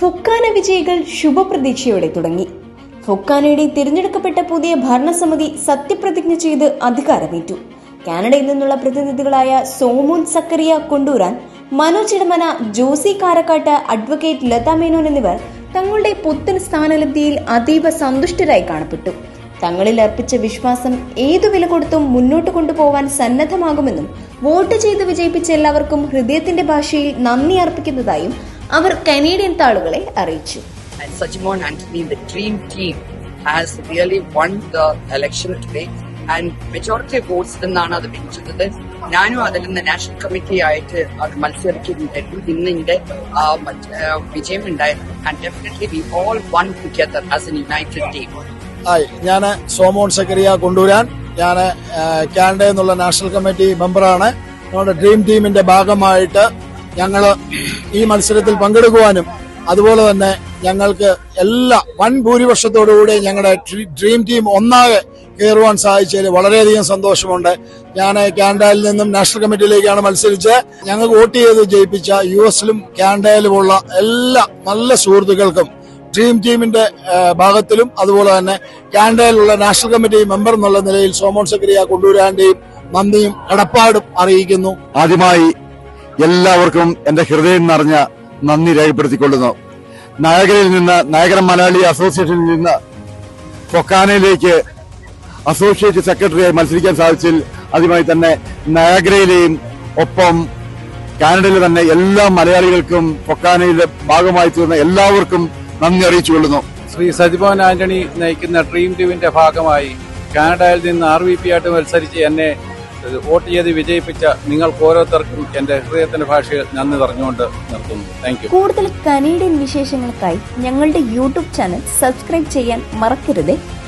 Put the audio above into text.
ഫൊക്കാന വിജയികൾ ശുഭപ്രതീക്ഷയോടെ തുടങ്ങി. ഫൊക്കാനയുടെ തിരഞ്ഞെടുക്കപ്പെട്ട പുതിയ ഭരണസമിതി സത്യപ്രതിജ്ഞ ചെയ്ത് അധികാരമേറ്റു. കാനഡയിൽ നിന്നുള്ള പ്രതിനിധികളായ സോമോൻ സക്കറിയ കൊണ്ടൂരാൻ മനോജ് ഇടമന ജോസി കാരക്കാട്ട് അഡ്വക്കേറ്റ് ലതാ മേനോൻ എന്നിവർ തങ്ങളുടെ പുത്തൻ സ്ഥാനലബ്ധിയിൽ അതീവ സന്തുഷ്ടരായി കാണപ്പെട്ടു. തങ്ങളിൽ അർപ്പിച്ച വിശ്വാസം ഏതു വില കൊടുത്തും മുന്നോട്ട് കൊണ്ടുപോവാൻ സന്നദ്ധമാകുമെന്നും വോട്ട് ചെയ്ത് വിജയിപ്പിച്ച എല്ലാവർക്കും ഹൃദയത്തിന്റെ ഭാഷയിൽ നന്ദി അർപ്പിക്കുന്നതായും അവർ കനേഡിയൻ താളുകളെ അറിയിച്ചു. And Sajimon Anthony, the dream team, has really won the election today. And majority of votes നിന്നാണ് അത് പിടിച്ചത് ഞാനും അതിൽ നിന്ന് നാഷണൽ കമ്മിറ്റി ആയിട്ട് അത് മത്സരിക്കുന്നുണ്ടായിരുന്നു ഇന്ന് എന്റെ വിജയം ഉണ്ടായിരുന്നു. And definitely we all one together as an united team hi ഞാൻ സോമോൻ സക്കറിയ കൊണ്ടൂരാൻ. ഞാൻ കാനഡ എന്നുള്ള നാഷണൽ കമ്മിറ്റി മെമ്പറാണ് നമ്മുടെ ഡ്രീം ടീമിന്റെ ഭാഗമായിട്ട് ഞങ്ങൾ ഈ മത്സരത്തിൽ പങ്കെടുക്കുവാനും അതുപോലെ തന്നെ ഞങ്ങൾക്ക് എല്ലാ വൻ ഭൂരിപക്ഷത്തോടുകൂടി ഞങ്ങളുടെ ഡ്രീ- ടീം ഒന്നാകെ കയറുവാൻ സാധിച്ചതിൽ വളരെയധികം സന്തോഷമുണ്ട്. ഞാൻ കാനഡയിൽ നിന്നും നാഷണൽ കമ്മിറ്റിയിലേക്കാണ് മത്സരിച്ച് ഞങ്ങൾക്ക് വോട്ട് ചെയ്ത് ജയിപ്പിച്ച യു എസിലും കാനഡയിലുമുള്ള എല്ലാ നല്ല സുഹൃത്തുക്കൾക്കും ഡ്രീം ടീമിന്റെ ഭാഗത്തിലും അതുപോലെ തന്നെ കാനഡയിലുള്ള നാഷണൽ കമ്മിറ്റി മെമ്പർ എന്നുള്ള നിലയിൽ സോമോൺ സക്രിയ കൊണ്ടൂരാന്റെയും നന്ദിയും കടപ്പാടും അറിയിക്കുന്നു. ആദ്യമായി എല്ലാവർക്കും എന്റെ ഹൃദയം നിറഞ്ഞ നന്ദി രേഖപ്പെടുത്തിക്കൊള്ളുന്നു. നായകരിൽ നിന്ന് നായകര മലയാളി അസോസിയേഷനിൽ നിന്ന് കൊക്കാനയിലേക്ക് അസോസിയേറ്റ് സെക്രട്ടറിയായി മത്സരിക്കാൻ സാധിച്ചതിൽ ആദ്യമായി തന്നെ നയഗ്രയിലെയും ഒപ്പം കാനഡയിലെ തന്നെ എല്ലാ മലയാളികൾക്കും കൊക്കാനയിലെ ഭാഗമായി തീർന്ന എല്ലാവർക്കും നന്ദി അറിയിച്ചു കൊള്ളുന്നു ശ്രീ സജിമോൻ ആന്റണി നയിക്കുന്ന ഡ്രീം ടീമിന്റെ ഭാഗമായി കാനഡയിൽ നിന്ന് ആർ വി പി ആയിട്ട് മത്സരിച്ച് എന്നെ വോട്ട് ചെയ്ത് വിജയിപ്പിച്ച നിങ്ങൾക്ക് ഓരോരുത്തർക്കും എന്റെ ഹൃദയത്തിന്റെ ഭാഷയിൽ നന്ദി പറഞ്ഞുകൊണ്ട് നിർത്തുന്നു. താങ്ക് കൂടുതൽ കനേഡിയൻ വിശേഷങ്ങൾക്കായി ഞങ്ങളുടെ യൂട്യൂബ് ചാനൽ സബ്സ്ക്രൈബ് ചെയ്യാൻ മറക്കരുത്.